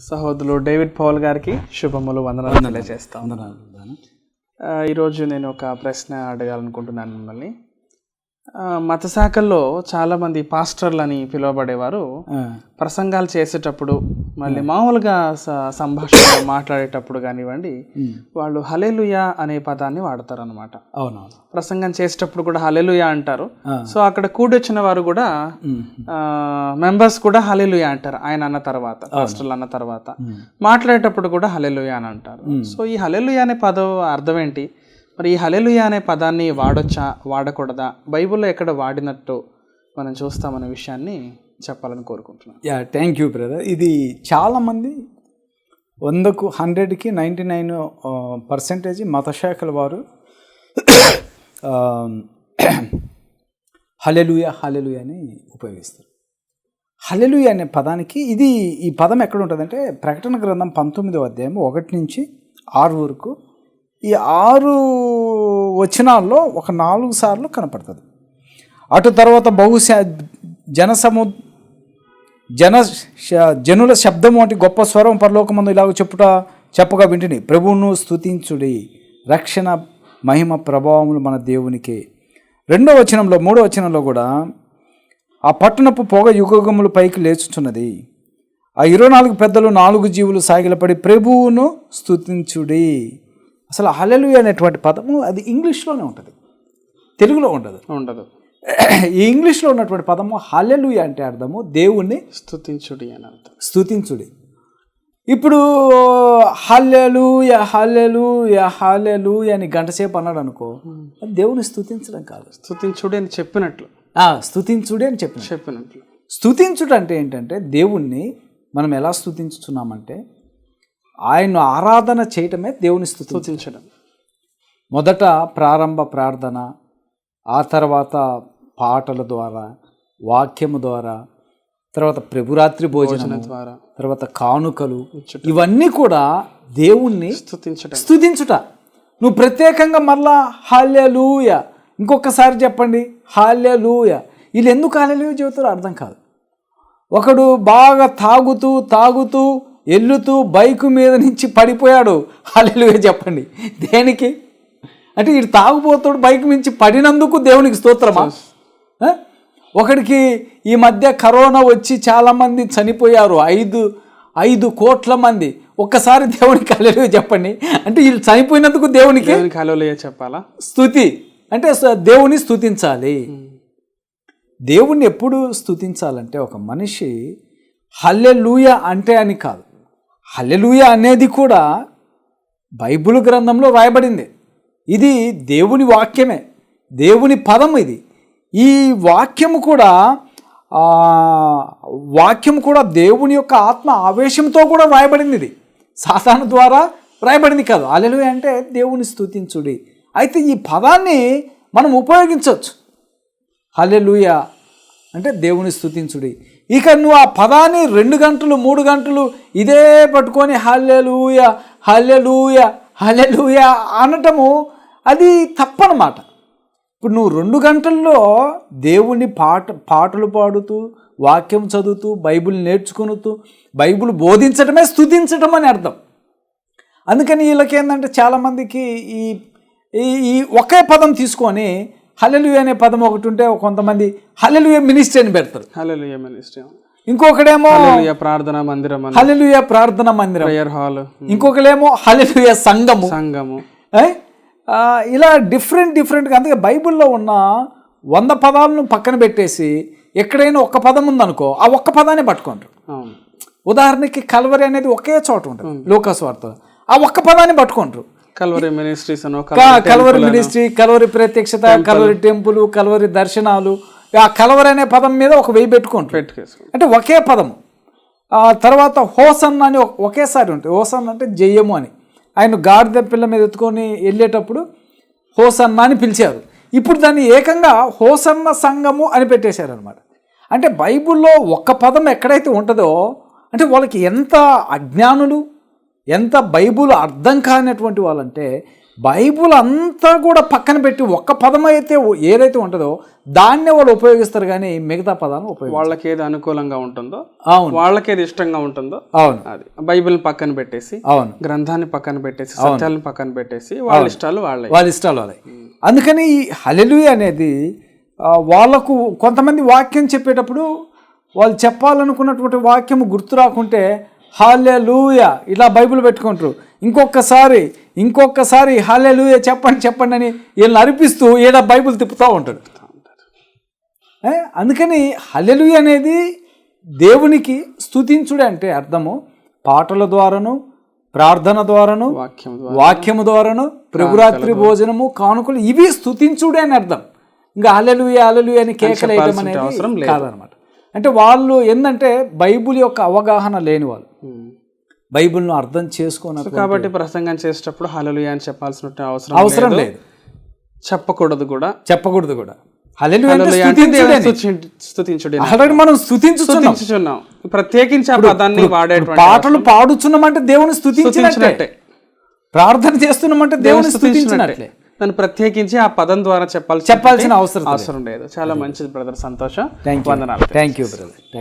సహోదరులు David Paul గారికి శుభములు వందనాలు తెలియజేస్తాం. ఈరోజు నేను ఒక ప్రశ్న అడగాలనుకుంటున్నాను మిమ్మల్ని. మత శాఖల్లో చాలామంది పాస్టర్లు అని పిలువబడేవారు ప్రసంగాలు చేసేటప్పుడు మళ్ళీ మామూలుగా సంభాషణ మాట్లాడేటప్పుడు కానివ్వండి వాళ్ళు హలెలుయా అనే పదాన్ని వాడతారు అనమాట అవునవును. ప్రసంగం చేసేటప్పుడు కూడా హలెలుయా అంటారు. సో అక్కడ కూడొచ్చిన వారు కూడా మెంబర్స్ కూడా హలెలుయా అంటారు ఆయన అన్న తర్వాత పాస్టర్లు అన్న తర్వాత. మాట్లాడేటప్పుడు కూడా హలెలుయా అని అంటారు. సో ఈ హలెలుయా అనే పదం అర్థం ఏంటి? మరి ఈ హలెలుయా అనే పదాన్ని వాడొచ్చా? వాడకూడదా? బైబిల్లో ఎక్కడ వాడినట్టు మనం చూస్తామనే విషయాన్ని చెప్పాలని కోరుకుంటున్నాను. Yeah thank you brother. ఇది చాలామంది వందకు హండ్రెడ్కి నైంటీ నైన్ పర్సెంటేజ్ మతశాఖల వారు హలెలుయ హలెలుయ అని ఉపయోగిస్తారు. హలెలుయ అనే పదానికి ఇది ఈ పదం ఎక్కడ ఉంటుందంటే ప్రకటన గ్రంథం పంతొమ్మిదో అధ్యాయం ఒకటి నుంచి ఆరు వరకు ఈ ఆరు వచనాల్లో ఒక నాలుగు సార్లు కనపడుతుంది. అటు తర్వాత బహుశా జనసము జన శ- జనుల శబ్దం వంటి గొప్ప స్వరం పరలోకమందు ఇలాగ చెప్పుట చెప్పగా వింటిని. ప్రభువును స్తుతించుడి. రక్షణ మహిమ ప్రభావములు మన దేవునికే. రెండో వచనంలో మూడో వచనంలో కూడా ఆ పట్టణపు పొగ యుగములు పైకి లేచుచున్నది. ఆ ఇరవై నాలుగు పెద్దలు నాలుగు జీవులు సాగిలపడి ప్రభువును స్తుతించుడి. అసలు హలెలు అనేటువంటి పదము అది ఇంగ్లీష్లోనే ఉంటుంది. తెలుగులో ఉండదు. ఉండదు. ఈ ఇంగ్లీష్లో ఉన్నటువంటి పదము హల్లెలూయ అంటే అర్థము దేవుణ్ణి స్తుతించుడి అని అర్థం. స్తుతించుడి. ఇప్పుడు హల్లెలూయ హల్లెలూయ హల్లెలూయ అని గంటసేపు అన్నాడు అనుకో అది దేవుని స్తుతించడం కాదు. స్తుతించుడి అని చెప్పినట్లు. ఆ, స్తుతించుడి అని చెప్పిన చెప్పినట్లు. స్తుతించుట అంటే ఏంటంటే దేవుణ్ణి మనం ఎలా స్తుతించుతున్నామంటే ఆయన్ను ఆరాధన చేయటమే దేవుని స్థుతి. స్తుతించడం మొదట ప్రారంభ ప్రార్థన ఆ తర్వాత పాటల ద్వారా వాక్యము ద్వారా తర్వాత ప్రభురాత్రి భోజనం ద్వారా తర్వాత కానుకలు ఇవన్నీ కూడా దేవుణ్ణి స్తుతించుట నువ్వు ప్రత్యేకంగా మళ్ళా హాల్యలూయ ఇంకొకసారి చెప్పండి హాల్యలూయ వీళ్ళు ఎందుకు హాల్యలూయ చెబుతారో అర్థం కాదు. ఒకడు బాగా తాగుతూ తాగుతూ ఎల్లుతూ బైకు మీద నుంచి పడిపోయాడు. హాలెలుయ చెప్పండి. దేనికి? అంటే వీడు తాగుపోతాడు బైక్ నుంచి పడినందుకు దేవునికి స్తోత్రమా? ఒకడికి ఈ మధ్య కరోనా వచ్చి చాలామంది చనిపోయారు. ఐదు ఐదు కోట్ల మంది. ఒక్కసారి దేవునికి హాలెలుయ చెప్పండి. అంటే వీళ్ళు చనిపోయినందుకు దేవునికి హలోలయ చెప్పాలా? స్తుతి అంటే దేవుని స్తుతించాలి దేవుణ్ణి ఎప్పుడు స్తుతించాలంటే ఒక మనిషి హల్లెలూయ అంటే అని కాదు. హల్లెలూయ అనేది కూడా బైబిల్ గ్రంథంలో రాయబడింది. ఇది దేవుని వాక్యమే. దేవుని పదం ఇది. ఈ వాక్యము కూడా వాక్యం కూడా దేవుని యొక్క ఆత్మ ఆవేశంతో కూడా రాయబడింది ఇది. సాతాను ద్వారా రాయబడింది కాదు. అలెలు అంటే దేవుని స్థుతించుడి అయితే ఈ పదాన్ని మనం ఉపయోగించవచ్చు. హలెలుయ అంటే దేవుని స్థుతించుడి ఇక నువ్వు ఆ పదాన్ని రెండు గంటలు మూడు గంటలు ఇదే పట్టుకొని హల్లెలూయ హల్లెలూయ హల్లెలూయ అనటము అది తప్పనమాట. ఇప్పుడు నువ్వు రెండు గంటల్లో దేవుణ్ణి పాట పాటలు పాడుతూ వాక్యం చదువుతూ బైబిల్ నేర్చుకునుతూ బైబిల్ బోధించడమే స్తుతించడం అని అర్థం. అందుకని వీళ్ళకి ఏంటంటే చాలామందికి ఈ ఈ ఒకే పదం తీసుకొని హలెలు అనే పదం ఒకటి ఉంటే కొంతమంది హలెలు మినిస్ట్రీ అని పెడతారు. హలోలయ మినిస్ట్రీ. ఇంకొకడేమో ప్రార్థన మందిరం అని. హలెలుయ ప్రార్థన మందిరం. Prayer hall. ఇంకొకడేమో హలెలుయ సంఘము. సంఘము. ఇలా డిఫరెంట్ డిఫరెంట్గా అందుకే బైబిల్లో ఉన్న వంద పదాలను పక్కన పెట్టేసి ఎక్కడైనా ఒక్క పదం ఉందనుకో ఆ ఒక్క పదాన్ని పట్టుకుంటారు ఉదాహరణకి కల్వరి అనేది ఒకే చోట ఉంటుంది లోకస్ వార్త. ఆ ఒక్క పదాన్ని పట్టుకుంటారు కల్వరి మినిస్ట్రీస్ ఒక కల్వరి మినిస్ట్రీ కల్వరి ప్రత్యక్షత కల్వరి టెంపుల్ కల్వరి దర్శనాలు ఆ కల్వరి అనే పదం మీద ఒక వెయ్యి పెట్టుకుంటారు అంటే ఒకే పదము ఆ తర్వాత హోసన్ అని ఒక- ఒకేసారి ఉంటుంది. హోసన్ అంటే జయము అని. ఆయన గాడిద పిల్ల మీద ఎత్తుకొని వెళ్ళేటప్పుడు హోసన్న అని పిలిచారు. ఇప్పుడు దాన్ని ఏకంగా హోసన్న సంఘము అని పెట్టేశారు అనమాట అంటే బైబిల్లో ఒక్క పదం ఎక్కడైతే ఉంటుందో అంటే వాళ్ళకి ఎంత అజ్ఞానులు ఎంత బైబుల్ అర్థం కానటువంటి వాళ్ళంటే బైబుల్ అంతా కూడా పక్కన పెట్టి ఒక్క పదం అయితే ఏదైతే ఉంటుందో దాన్నే వాళ్ళు ఉపయోగిస్తారు కానీ మిగతా పదాలను ఉపయోగిస్తారు వాళ్ళకి ఏది అనుకూలంగా ఉంటుందో అవును. వాళ్ళకి ఏది ఇష్టంగా ఉంటుందో అవును. అది. బైబిల్ పక్కన పెట్టేసి అవును. గ్రంథాన్ని పక్కన పెట్టేసి సత్యాలను పక్కన పెట్టేసి వాళ్ళ ఇష్టాలు వాళ్ళే. వాళ్ళ ఇష్టాలు వాళ్ళే. అందుకని ఈ హలెలుయ అనేది వాళ్ళకు కొంతమంది వాక్యం చెప్పేటప్పుడు వాళ్ళు చెప్పాలనుకున్నటువంటి వాక్యం గుర్తు రాకుంటే హాలెలూయ ఇలా బైబిల్ పెట్టుకుంటారు ఇంకొకసారి ఇంకొకసారి హాలెలూయ చెప్పండి చెప్పండి అని వీళ్ళని అరిపిస్తూ ఈడ బైబిల్ తిప్పుతూ ఉంటాడు? అందుకని హలెలుయ అనేది దేవునికి స్తుతించుడే అంటే అర్థము పాటల ద్వారాను ప్రార్థన ద్వారాను వాక్యం ద్వారా వాక్యము ద్వారాను ప్రభురాత్రి భోజనము కానుకలు ఇవి స్తుతించుడే అని అర్థం ఇంకా అలలుయ అలలుయ అని కేకలేయడం అనేది అవసరం లేదు. కాదనమాట అంటే వాళ్ళు ఏంటంటే బైబుల్ యొక్క అవగాహన లేని వాళ్ళు. బైబిల్ను అర్థం చేసుకున్న కాబట్టి ప్రసంగం చేసేటప్పుడు హలలుయ అని చెప్పాల్సిన అవసరం అవసరం లేదు. చెప్పకూడదు కూడా. చెప్పకూడదు కూడా. ఆల్రెడీ మనం ప్రత్యేకించి ఆ పదాన్ని పాటలు పాడుచున్నామంటే దేవుని స్తుతించినట్టే. ప్రార్థన చేస్తున్నామంటే దేవుని స్తుతించినట్లే దాన్ని ప్రత్యేకించి ఆ పదం ద్వారా చెప్పాల్సి చెప్పాల్సిన అవసరం అవసరం లేదు. చాలా మంచిది బ్రదర్ సంతోషం. వందనాలు. Thank you brother